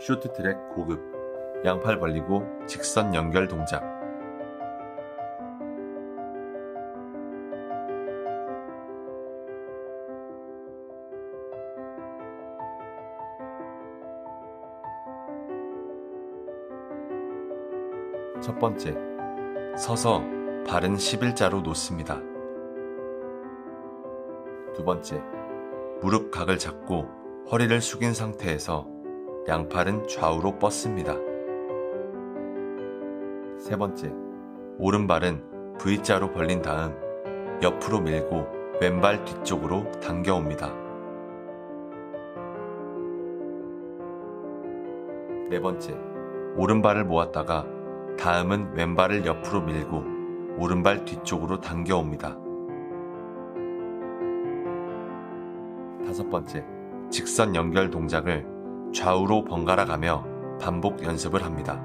쇼트트랙 고급 양팔 벌리고 직선 연결 동작 첫 번째, 서서 발은 11자로 놓습니다. 두 번째, 무릎 각을 잡고 허리를 숙인 상태에서 양팔은 좌우로 뻗습니다. 세 번째, 오른발은 V자로 벌린 다음 옆으로 밀고 왼발 뒤쪽으로 당겨옵니다. 네 번째, 오른발을 모았다가 다음은 왼발을 옆으로 밀고 오른발 뒤쪽으로 당겨옵니다. 다섯 번째, 직선 연결 동작을 좌우로 번갈아 가며 반복 연습을 합니다.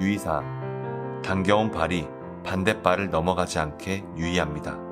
유의사항, 당겨온 발이 반대발을 넘어가지 않게 유의합니다.